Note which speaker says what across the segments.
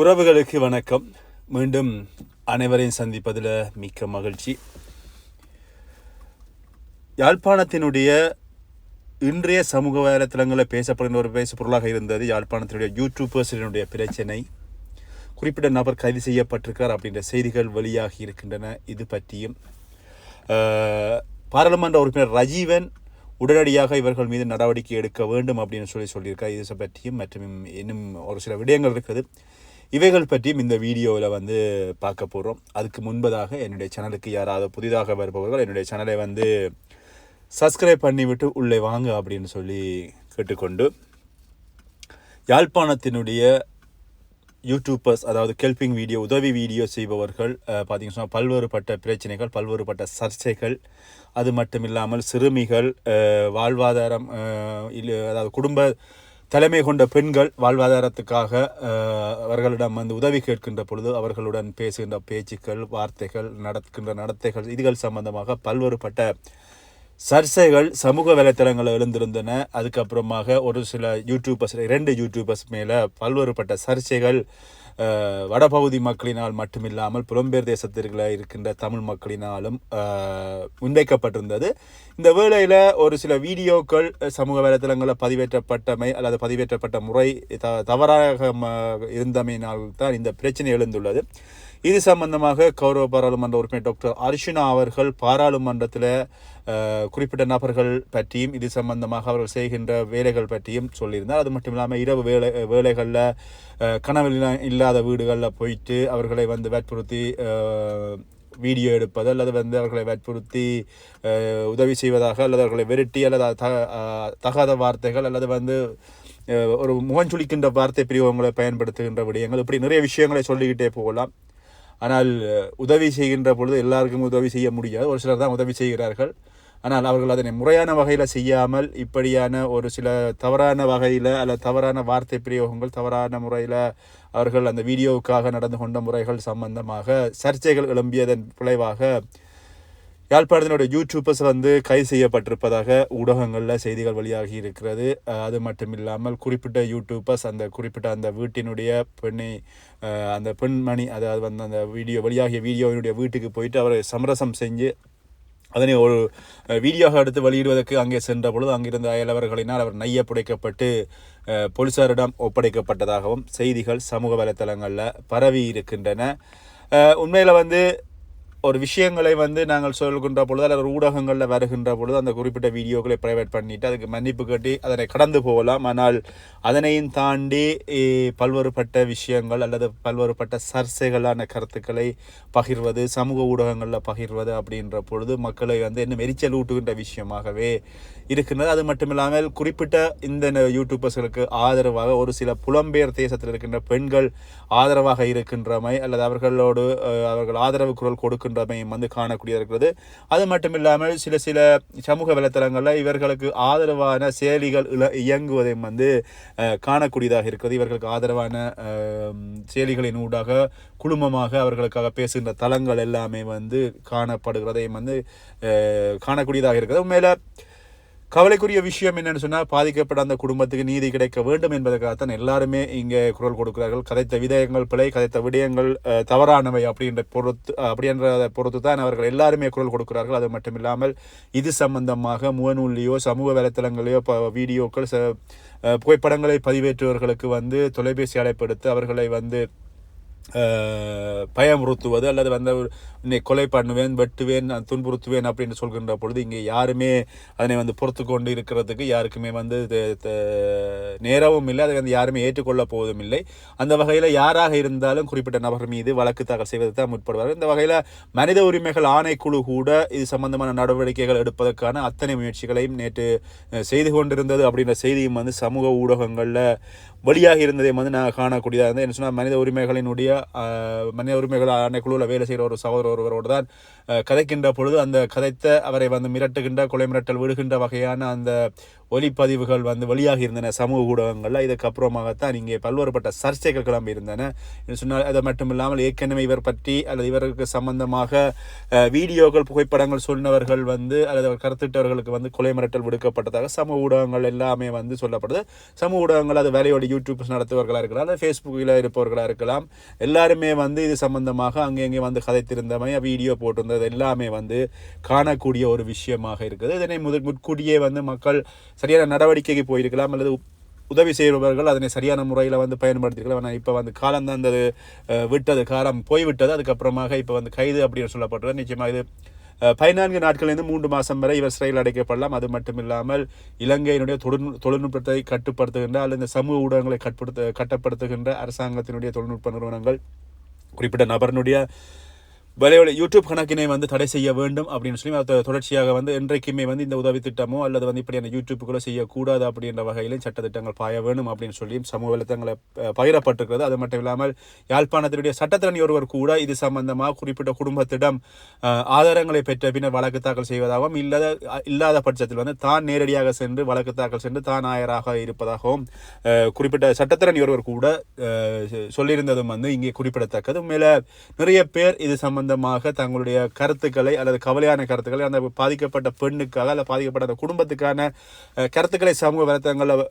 Speaker 1: உறவுகளுக்கு வணக்கம். மீண்டும் அனைவரையும் சந்திப்பதில் மிக்க மகிழ்ச்சி. யாழ்ப்பாணத்தினுடைய இன்றைய சமூக வலைத்தளங்களில் பேசப்படுகின்ற ஒரு பேசு பொருளாக இருந்தது யாழ்ப்பாணத்தினுடைய யூடியூபர்ஸினுடைய பிரச்சனை. குறிப்பிட்ட நபர் கைது செய்யப்பட்டிருக்கார் அப்படின்ற செய்திகள் வெளியாகி இருக்கின்றன. இது பற்றியும் பாராளுமன்ற உறுப்பினர் ரஜீவன் உடனடியாக இவர்கள் மீது நடவடிக்கை எடுக்க வேண்டும் அப்படின்னு சொல்லி சொல்லியிருக்கார். இது பற்றியும் மற்றும் இன்னும் ஒரு சில விடயங்கள் இருக்குது. இவைகள் பற்றியும் இந்த வீடியோவில் வந்து பார்க்க போகிறோம் அதுக்கு முன்பதாக என்னுடைய சேனலுக்கு யாராவது புதிதாக வருபவர்கள் என்னுடைய சேனலை வந்து சப்ஸ்கிரைப் பண்ணிவிட்டு உள்ளே வாங்க அப்படின்னு சொல்லி கேட்டுக்கொண்டு யாழ்ப்பாணத்தினுடைய யூடியூபர்ஸ் அதாவது கெல்பிங் வீடியோ உதவி வீடியோ செய்பவர்கள் பார்த்திங்க சொன்னால் பல்வேறுபட்ட பிரச்சனைகள் பல்வேறுபட்ட சர்ச்சைகள் அது மட்டும் இல்லாமல் சிறுமிகள் வாழ்வாதாரம் இல்லை அதாவது குடும்ப தலைமை கொண்ட பெண்கள் வாழ்வாதாரத்துக்காக அவர்களிடம் வந்து உதவி கேட்கின்ற பொழுது அவர்களுடன் பேசுகின்ற பேச்சுக்கள் வார்த்தைகள் நடக்கின்ற நடத்தைகள் இதுகள் சம்பந்தமாக பல்வேறுபட்ட சர்ச்சைகள் சமூக வலைத்தளங்களில் எழுந்திருந்தன. அதுக்கப்புறமாக ஒரு சில யூடியூபர்ஸ் இரண்டு யூடியூபர்ஸ் மேலே பல்வேறுபட்ட சர்ச்சைகள் வடபகுதி மக்களினால் மட்டுமில்லாமல் புலம்பெயர் தேசத்திற்குள்ள இருக்கின்ற தமிழ் மக்களினாலும் முன்வைக்கப்பட்டிருந்தது. இந்த வேளையில் ஒரு சில வீடியோக்கள் சமூக வலைதளங்களில் பதிவேற்றப்பட்டமை அல்லது பதிவேற்றப்பட்ட முறை த தவறாக இருந்தமையினால் தான் இந்த பிரச்சனை எழுந்துள்ளது. இது சம்பந்தமாக கௌரவ பாராளுமன்ற உறுப்பினர் டாக்டர் அர்ஷினா அவர்கள் பாராளுமன்றத்தில் குறிப்பிட்ட நபர்கள் பற்றியும் இது சம்பந்தமாக அவர்கள் செய்கின்ற வேலைகள் பற்றியும் சொல்லியிருந்தார். அது மட்டும் இல்லாமல் இரவு வேலை வேலைகளில் கனவில் இல்லாத வீடுகளில் போயிட்டு அவர்களை வந்து வற்புறுத்தி வீடியோ எடுப்பது அல்லது வந்து அவர்களை வற்புறுத்தி உதவி செய்வதாக அல்லது அவர்களை விரட்டி அல்லது தக தகாத வார்த்தைகள் அல்லது வந்து ஒரு முகஞ்சுளிக்கின்ற வார்த்தை பிரிவங்களை பயன்படுத்துகின்ற விடயங்கள். இப்படி நிறைய விஷயங்களை சொல்லிக்கிட்டே போகலாம். ஆனால் உதவி செய்கின்ற பொழுது எல்லாருக்கும் உதவி செய்ய முடியாது. ஒரு சிலர் தான் உதவி செய்கிறார்கள். ஆனால் அவர்கள் அதனை முறையான வகையில் செய்யாமல் இப்படியான ஒரு சில தவறான வகையில் அல்ல தவறான வார்த்தை பிரயோகங்கள் தவறான முறையில் அவர்கள் அந்த வீடியோவுக்காக நடந்து கொண்ட முறைகள் சம்பந்தமாக சர்ச்சைகள் எழும்பியதன் விளைவாக யாழ்ப்பாணத்தினுடைய யூடியூபர்ஸ் வந்து கைது செய்யப்பட்டிருப்பதாக ஊடகங்களில் செய்திகள் வெளியாகி இருக்கிறது. அது மட்டும் இல்லாமல் குறிப்பிட்ட யூடியூபர்ஸ் அந்த குறிப்பிட்ட அந்த வீட்டினுடைய பெண்ணை அந்த பெண்மணி அதாவது வந்து அந்த வீடியோ வெளியாகிய வீடியோவினுடைய வீட்டுக்கு போயிட்டு அவரை சமரசம் செஞ்சு அதனை ஒரு வீடியோவாக எடுத்து வெளியிடுவதற்கு அங்கே சென்ற பொழுது அங்கிருந்த அயலவர்களினால் அவர் நைய புடைக்கப்பட்டு போலீசாரிடம் ஒப்படைக்கப்பட்டதாகவும் செய்திகள் சமூக வலைத்தளங்களில் பரவி இருக்கின்றன. உண்மையில் வந்து ஒரு விஷயங்களை வந்து நாங்கள் சொல்கின்ற பொழுது அல்லது ஒரு ஊடகங்களில் வருகின்ற பொழுது அந்த குறிப்பிட்ட வீடியோக்களை ப்ரைவேட் பண்ணிட்டு அதுக்கு மன்னிப்பு கட்டி அதனை கடந்து போகலாம். ஆனால் அதனையும் தாண்டி பல்வேறுபட்ட விஷயங்கள் அல்லது பல்வேறுபட்ட சர்ச்சைகளான கருத்துக்களை பகிர்வது சமூக ஊடகங்களில் பகிர்வது அப்படின்ற பொழுது மக்களை வந்து இன்னும் எரிச்சல் ஊட்டுகின்ற விஷயமாகவே இருக்கின்றது. அது மட்டும் இல்லாமல் குறிப்பிட்ட இந்த யூடியூபர்ஸ்களுக்கு ஆதரவாக ஒரு சில புலம்பெயர் தேசத்தில் இருக்கின்ற பெண்கள் ஆதரவாக இருக்கின்றமை அல்லது அவர்களோடு அவர்கள் ஆதரவு குரல் கொடுக்கின்றமையும் வந்து காணக்கூடிய இருக்கிறது. அது மட்டும் இல்லாமல் சில சில சமூக வலைத்தளங்களில் இவர்களுக்கு ஆதரவான செயலிகள் இயங்குவதையும் வந்து காணக்கூடியதாக இருக்கிறது. இவர்களுக்கு ஆதரவான செயலிகளின் ஊடாக குழுமமாக அவர்களுக்காக பேசுகின்ற தளங்கள் எல்லாமே வந்து காணப்படுகிறதையும் வந்து காணக்கூடியதாக இருக்கிறது. மேலே கவலைக்குரிய விஷயம் என்னன்னு சொன்னால் பாதிக்கப்பட்ட அந்த குடும்பத்துக்கு நீதி கிடைக்க வேண்டும் என்பதற்காகத்தான் எல்லாருமே இங்கே குரல் கொடுக்கிறார்கள். கதைத்த விதயங்கள் பிழை கதைத்த விடயங்கள் தவறானவை அப்படின்ற பொறுத்து அஹ், பொறுத்து தான் அவர்கள் எல்லாருமே குரல் கொடுக்கிறார்கள். அது மட்டும் இல்லாமல் இது சம்பந்தமாக முகநூல்லையோ சமூக வலைத்தளங்களையோ ப வீடியோக்கள் ச- புகைப்படங்களை பதிவேற்றுவர்களுக்கு வந்து தொலைபேசி அழைப்படுத்து அவர்களை வந்து பயமுறுத்துவது அல்லது வந்து ஒரு கொலை பண்ணுவேன் வெட்டுவேன் துன்புறுத்துவேன் அப்படின்னு சொல்கின்ற பொழுது இங்கே யாருமே அதனை வந்து பொறுத்து கொண்டு இருக்கிறதுக்கு யாருக்குமே வந்து நேரமும் இல்லை. அதை வந்து யாருமே ஏற்றுக்கொள்ள போவதும் இல்லை. அந்த வகையில் யாராக இருந்தாலும் குறிப்பிட்ட நபர் மீது வழக்கு தாக்கல் செய்வதை தான் முற்படுவார் இந்த வகையில் மனித உரிமைகள் ஆணைக்குழு கூட இது சம்பந்தமான நடவடிக்கைகள் எடுப்பதற்கான அத்தனை முயற்சிகளையும் நேற்று செய்து கொண்டிருந்தது. அப்படின்ற செய்தியும் வந்து சமூக ஊடகங்களில் வழியாக இருந்ததை வந்து நான் காணக்கூடியதாக இருந்தது என்ன சொன்னால் மனித உரிமைகளினுடைய மனித உரிமைகள் ஆணைக்குழுவில் வேலை செய்கிற ஒரு சகோதரர் ஒருவரோடு தான் கதைக்கின்ற பொழுது அந்த கதைத்த அவரை வந்து மிரட்டுகின்ற கொலை மிரட்டல் விடுகின்ற வகையான அந்த ஒலிப்பதிவுகள் வந்து வெளியாகி இருந்தன சமூக ஊடகங்களில். இதுக்கப்புறமாகத்தான் இங்கே பல்வேறுபட்ட சர்ச்சைகள் கிளம்பி இருந்தன என்று சொன்னால் அது மட்டும் இல்லாமல் ஏற்கனவே இவர் பற்றி அல்லது இவருக்கு சம்பந்தமாக வீடியோக்கள் புகைப்படங்கள் சொன்னவர்கள் வந்து அல்லது அவர் கருத்திட்டவர்களுக்கு வந்து கொலை மிரட்டல் விடுக்கப்பட்டதாக சமூக ஊடகங்கள் எல்லாமே வந்து சொல்லப்படுது. சமூக ஊடகங்கள் அது வேலையோட யூடியூப்ஸ் நடத்துவர்களாக இருக்கலாம் அல்லது ஃபேஸ்புக்கில் இருப்பவர்களாக இருக்கலாம். எல்லாருமே வந்து இது சம்பந்தமாக அங்கே இங்கே வந்து கதைத்திருந்தமை வீடியோ போட்டிருந்தது. எல்லாமே வந்து காணக்கூடிய ஒரு விஷயமாக இருக்குது. இதனை முதல் முற்கூடியே வந்து மக்கள் சரியான நடவடிக்கைக்கு போயிருக்கலாம் அல்லது உதவி செய்பவர்கள் அதனை சரியான முறையில் வந்து பயன்படுத்திருக்கலாம். ஆனால் இப்போ வந்து காலம் தான் அந்த விட்டது காலம் போய்விட்டது. அதுக்கப்புறமாக இப்போ வந்து கைது அப்படின்னு சொல்லப்பட்டது நிச்சயமாக இது பதினான்கு நாட்களிலிருந்து மூன்று மாதம் வரை இவர் சிறையில் அடைக்கப்படலாம். அது மட்டும் இல்லாமல் இலங்கையினுடைய தொழில் தொழில்நுட்பத்தை கட்டுப்படுத்துகின்ற அல்லது இந்த சமூக ஊடகங்களை கட்டுப்படுத்த கட்டப்படுத்துகின்ற அரசாங்கத்தினுடைய தொழில்நுட்ப நிறுவனங்கள் குறிப்பிட்ட நபரினுடைய விலையோட யூடியூப் கணக்கினை வந்து தடை செய்ய வேண்டும் அப்படின்னு சொல்லி அது தொடர்ச்சியாக வந்து என்றைக்குமே வந்து இந்த உதவி திட்டமோ அல்லது வந்து இப்படியான யூடியூப்புகளோ செய்யக்கூடாது அப்படின்ற வகையிலும் சட்டத்திட்டங்கள் பாய வேணும் அப்படின்னு சொல்லி சமூக வலைத்தளங்களை பகிரப்பட்டிருக்கிறது. அது மட்டும் இல்லாமல் யாழ்ப்பாணத்தினுடைய சட்டத்திறனி ஒருவர் கூட இது சம்பந்தமாக குறிப்பிட்ட குடும்பத்திடம் ஆதாரங்களை பெற்ற பின்னர் வழக்கு தாக்கல் செய்வதாகவும் இல்லாத இல்லாத பட்சத்தில் வந்து தான் நேரடியாக சென்று வழக்கு தாக்கல் சென்று தான் ஆயராக இருப்பதாகவும் குறிப்பிட்ட சட்டத்திறனி ஒருவர் கூட சொல்லியிருந்ததும் வந்து இங்கே குறிப்பிடத்தக்கது. மேலே நிறைய பேர் இது சம்பந்தமாக தங்களுடைய கருத்துக்களை அல்லது கவலையான கருத்துக்களை அந்த பாதிக்கப்பட்ட பெண்ணுக்காக அல்லது பாதிக்கப்பட்ட அந்த குடும்பத்துக்கான கருத்துக்களை சமூக வலைத்தளங்களில்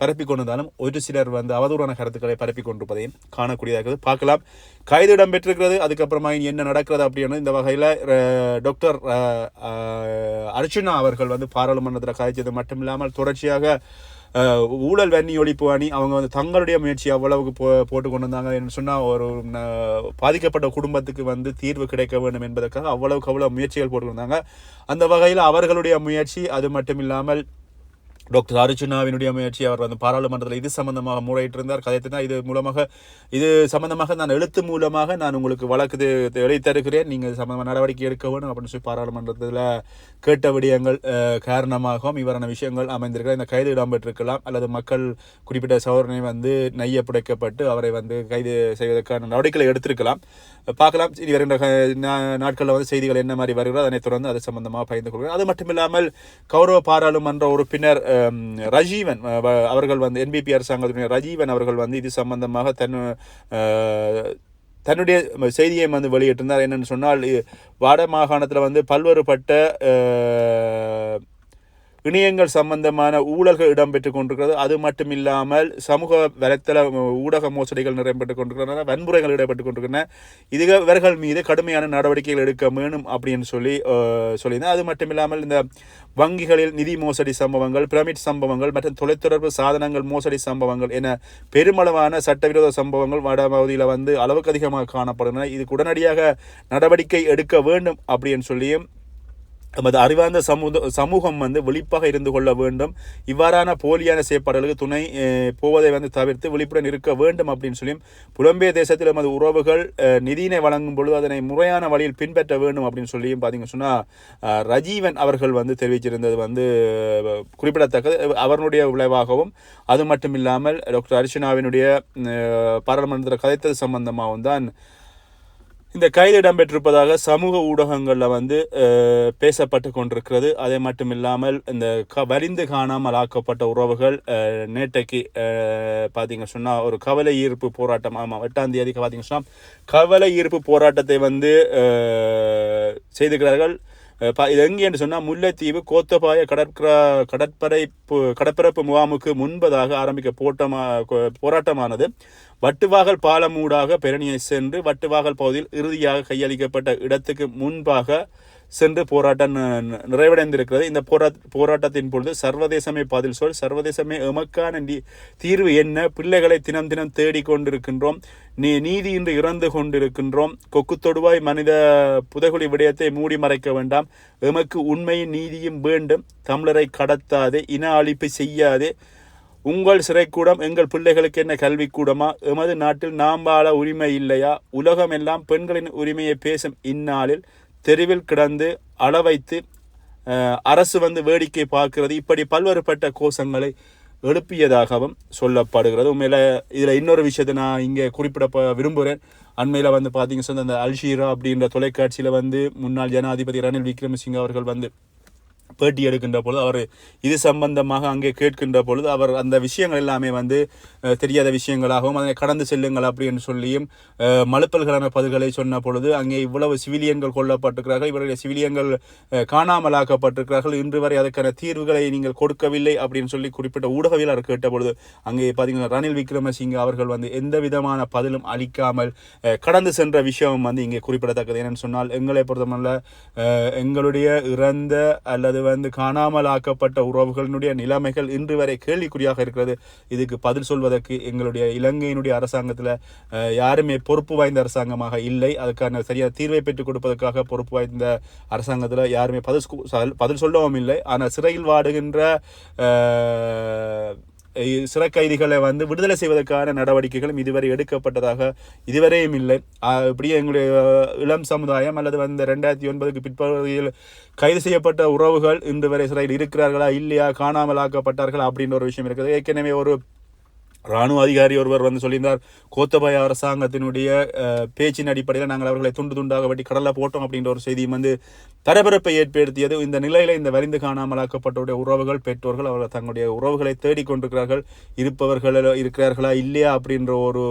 Speaker 1: பரப்பி கொண்டிருந்தாலும் ஒரு சிலர் வந்து அவதூறான கருத்துக்களை பரப்பி கொண்டிருப்பதையும் காணக்கூடியதாக இருக்குது பார்க்கலாம். கைது இடம்பெற்றிருக்கிறது. அதுக்கப்புறமா இனி என்ன நடக்கிறது அப்படின்னு இந்த வகையில் டாக்டர் அஹ், அர்ச்சுனா அவர்கள் வந்து பாராளுமன்றத்தில் கதைச்சது மட்டும் இல்லாமல் தொடர்ச்சியாக ஊழல் வன்னி ஒழிப்பு அணி அவங்க வந்து தங்களுடைய முயற்சி அவ்வளவுக்கு போ போட்டு கொண்டு வந்தாங்க சொன்னால் ஒரு பாதிக்கப்பட்ட குடும்பத்துக்கு வந்து தீர்வு கிடைக்க வேண்டும் என்பதற்காக அவ்வளவுக்கு அவ்வளோ முயற்சிகள் போட்டு வந்தாங்க அந்த வகையில் அவர்களுடைய முயற்சி அது மட்டும் இல்லாமல் டாக்டர் அர்ஜுனாவினுடைய முயற்சி அவர் வந்து பாராளுமன்றத்தில் இது சம்பந்தமாக முறையிட்டிருந்தார். கதைத்திருந்தார் இது மூலமாக இது சம்பந்தமாக நான் எழுத்து மூலமாக நான் உங்களுக்கு வழக்கு எழுதித்தருகிறேன். நீங்கள் இது சம்பந்தமாக நடவடிக்கை எடுக்க வேண்டும் அப்படின்னு சொல்லி பாராளுமன்றத்தில் கேட்ட விடயங்கள் காரணமாகவும் இவரான விஷயங்கள் அமைந்திருக்கலாம் இந்த கைது இடம்பெற்றிருக்கலாம். அல்லது மக்கள் குறிப்பிட்ட சோதனை வந்து நைய புடைக்கப்பட்டு அவரை வந்து கைது செய்வதற்கான நடவடிக்கைகளை எடுத்திருக்கலாம். பார்க்கலாம். இனி வருகின்ற நாட்களில் வந்து செய்திகள் என்ன மாதிரி வருகிறோ அதனை தொடர்ந்து அது சம்பந்தமாக பயந்து கொள்கிறோம். அது மட்டும் இல்லாமல் கௌரவ பாராளுமன்ற உறுப்பினர் ரஜீவன் வ- அவர்கள் வந்து என்பிபி அரசாங்கத்தினுடைய ரஜீவன் அவர்கள் வந்து இது சம்பந்தமாக தன் தன்னுடைய செய்தியை வந்து வெளியிட்டிருந்தார். என்னென்னு சொன்னால் வட மாகாணத்தில் வந்து பல்வேறுபட்ட இணையங்கள் சம்பந்தமான ஊழல்கள் இடம்பெற்றுக் கொண்டிருக்கிறது. அது மட்டும் இல்லாமல் சமூக வலைத்தள ஊடக மோசடிகள் நிறைவேற்றுக் கொண்டிருக்கின்றன வன்முறைகள் இடம்பெற்றுக் கொண்டிருக்கின்றன. இது இவர்கள் மீது கடுமையான நடவடிக்கைகள் எடுக்க வேணும் அப்படின்னு சொல்லி சொல்லியிருந்தேன். அது மட்டும் இல்லாமல் இந்த வங்கிகளில் நிதி மோசடி சம்பவங்கள் பிரமிட் சம்பவங்கள் மற்றும் தொலைத்தொடர்பு சாதனங்கள் மோசடி சம்பவங்கள் என பெருமளவான சட்டவிரோத சம்பவங்கள் வடபகுதியில் வந்து அளவுக்கு அதிகமாக காணப்படுகின்றன. இதுக்கு உடனடியாக நடவடிக்கை எடுக்க வேண்டும் அப்படின்னு சொல்லியும் நமது அறிவார்ந்த சமூக சமூகம் வந்து விழிப்பாக இருந்து கொள்ள வேண்டும். இவ்வாறான போலியான செயற்பாடுகளுக்கு துணை போவதை வந்து தவிர்த்து விழிப்புடன் இருக்க வேண்டும் அப்படின்னு சொல்லியும் புலம்பெயர் தேசத்தில் நமது உறவுகள் நிதியினை வழங்கும் பொழுது அதனை முறையான வழியில் பின்பற்ற வேண்டும் அப்படின்னு சொல்லியும் பார்த்தீங்க சொன்னால் ரஜீவன் அவர்கள் வந்து தெரிவிச்சிருந்தது வந்து குறிப்பிடத்தக்கது. அவருடைய விளைவாகவும் அது மட்டும் இல்லாமல் டாக்டர் அர்ச்சனாவினுடைய பாராளுமன்றத்தில் கதைத்தது சம்பந்தமாகவும் தான் இந்த கைது இடம்பெற்றிருப்பதாக சமூக ஊடகங்களில் வந்து பேசப்பட்டு கொண்டிருக்கிறது. அதே மட்டும் இல்லாமல் இந்த க வரிந்து காணாமல் ஆக்கப்பட்ட உறவுகள் நேற்றைக்கு பார்த்தீங்க சொன்னால் ஒரு கவலை ஈர்ப்பு போராட்டம் ஆமாம் எட்டாம் தேதிக்கு பார்த்தீங்க சொன்னால் கவலை ஈர்ப்பு போராட்டத்தை வந்து செய்துகிறார்கள். செய்திருக்கிறார்கள் இது எங்கே என்று சொன்னால் முல்லைத்தீவு கோத்தபாய கடற்கர கடற்படை பு- கடற்பரப்பு முகாமுக்கு முன்பதாக ஆரம்பிக்க போட்டமா போராட்டமானது. வட்டுவாகல் பாலம் ஊடாக பெரணியை சென்று வட்டுவாகல் பகுதியில் இறுதியாக கையளிக்கப்பட்ட இடத்துக்கு முன்பாக சென்று போராட்டம் நிறைவடைந்திருக்கிறது. இந்த போரா போராட்டத்தின் பொழுது சர்வதேசமே பதில் சொல் சர்வதேசமே எமக்கான நீ தீர்வு என்ன? பிள்ளைகளை தினம் தினம் தேடிக் கொண்டிருக்கின்றோம். நீ நீதியின்றி இறந்து கொண்டிருக்கின்றோம். கொக்கு தொடுவாய் மனித புதகுலி விடயத்தை மூடி மறைக்க வேண்டாம். எமக்கு உண்மையும் நீதியும் வேண்டும். தமிழரை கடத்தாதே இன அழிப்பு செய்யாதே. உங்கள் சிறைக்கூடம் எங்கள் பிள்ளைகளுக்கு என்ன கல்விக்கூடமா? எமது நாட்டில் நாம் வாழ உரிமை இல்லையா? உலகமெல்லாம் பெண்களின் உரிமையை பேசும் இந்நாளில் தெருவில் கிடந்து அள வைத்து அரசு வந்து வேடிக்கை பார்க்கிறது இப்படி பல்வேறுபட்ட கோஷங்களை எழுப்பியதாகவும் சொல்லப்படுகிறது. உண்மையில் இதில் இன்னொரு விஷயத்தை நான் இங்கே குறிப்பிட விரும்புகிறேன் அண்மையில் வந்து பார்த்தீங்க சொன்னால் அந்த அல்ஷீரா அப்படின்ற தொலைக்காட்சியில் வந்து முன்னாள் ஜனாதிபதி ரணில் விக்ரமசிங்க அவர்கள் வந்து பேட்டி எடுக்கின்ற பொழுது அவர் இது சம்பந்தமாக அங்கே கேட்கின்ற பொழுது அவர் அந்த விஷயங்கள் எல்லாமே வந்து தெரியாத விஷயங்களாகவும் அதனை கடந்து செல்லுங்கள் அப்படின்னு சொல்லியும் மலுப்பல்களான பதில்களை சொன்ன பொழுது அங்கே இவ்வளவு சிவிலியன்கள் கொல்லப்பட்டிருக்கிறார்கள் இவருடைய சிவிலியன்கள் காணாமலாக்கப்பட்டிருக்கிறார்கள். இன்று வரை அதற்கான தீர்வுகளை நீங்கள் கொடுக்கவில்லை அப்படின்னு சொல்லி குறிப்பிட்ட ஊடகவியலாளர் கேட்ட பொழுது அங்கே பார்த்தீங்கன்னா ரணில் விக்ரமசிங்க அவர்கள் வந்து எந்த விதமான பதிலும் அளிக்காமல் கடந்து சென்ற விஷயம் வந்து இங்கே குறிப்பிடத்தக்கது. என்னென்னு சொன்னால் எங்களை பொறுத்தமல்ல எங்களுடைய இறந்த அல்லது வந்து காணாமல் ஆக்கப்பட்ட உறவுகளினுடைய நிலைமைகள் இன்று வரை கேள்விக்குறியாக இருக்கிறது. இதுக்கு பதில் சொல்வதற்கு எங்களுடைய இலங்கையினுடைய அரசாங்கத்தில் யாருமே பொறுப்பு வாய்ந்த அரசாங்கமாக இல்லை. அதுக்கான சரியான தீர்வை பெற்றுக் கொடுப்பதற்காக பொறுப்பு வாய்ந்த அரசாங்கத்தில் யாருமே பதில் பதில் சொல்லவும் இல்லை. ஆனால் சிறையில் வாடுகின்ற சிறை கைதிகளை வந்து விடுதலை செய்வதற்கான நடவடிக்கைகளும் இதுவரை எடுக்கப்பட்டதாக இதுவரையும் இல்லை. இப்படியே எங்களுடைய இளம் சமுதாயம் அல்லது வந்து ரெண்டாயிரத்தி ஒன்பதுக்கு பிற்பகுதியில் கைது செய்யப்பட்ட உறவுகள் இன்று வரை சிறையில் இருக்கிறார்களா இல்லையா காணாமல் ஆக்கப்பட்டார்களா அப்படின்ற ஒரு விஷயம் இருக்குது. ஏற்கனவே ஒரு ராணுவ அதிகாரி ஒருவர் வந்து சொல்லியிருந்தார் கோத்தபாய அரசாங்கத்தினுடைய பேச்சின் அடிப்படையில் நாங்கள் அவர்களை துண்டு துண்டாக வெட்டி கடலில் போட்டோம் அப்படின்ற ஒரு செய்தியும் வந்து பரபரப்பை ஏற்படுத்தியது. இந்த நிலையில் இந்த வரிந்து காணாமலாக்கப்பட்டவருடைய உறவுகள் பெற்றோர்கள் அவர்கள் தங்களுடைய உறவுகளை தேடிக்கொண்டிருக்கிறார்கள். இருப்பவர்கள் இருக்கிறார்களா இல்லையா அப்படின்ற ஒரு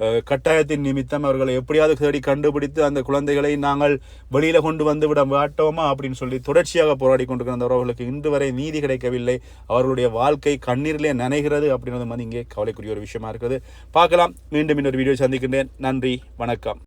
Speaker 1: கட்டாயத்தின் நிமித்தம் அவர்களை எப்படியாவது தேடி கண்டுபிடித்து அந்த குழந்தைகளை நாங்கள் வெளியில் கொண்டு வந்து விட மாட்டோமா அப்படின்னு சொல்லி தொடர்ச்சியாக போராடி கொண்டிருக்கிற அந்த உறவுகளுக்கு இன்று வரை நீதி கிடைக்கவில்லை. அவர்களுடைய வாழ்க்கை கண்ணீரிலே நனைகிறது அப்படின்றது வந்து இங்கே கவலைக்குரிய ஒரு விஷயமா இருக்குது. பார்க்கலாம். மீண்டும் இன்னொரு வீடியோ சந்திக்கின்றேன். நன்றி. வணக்கம்.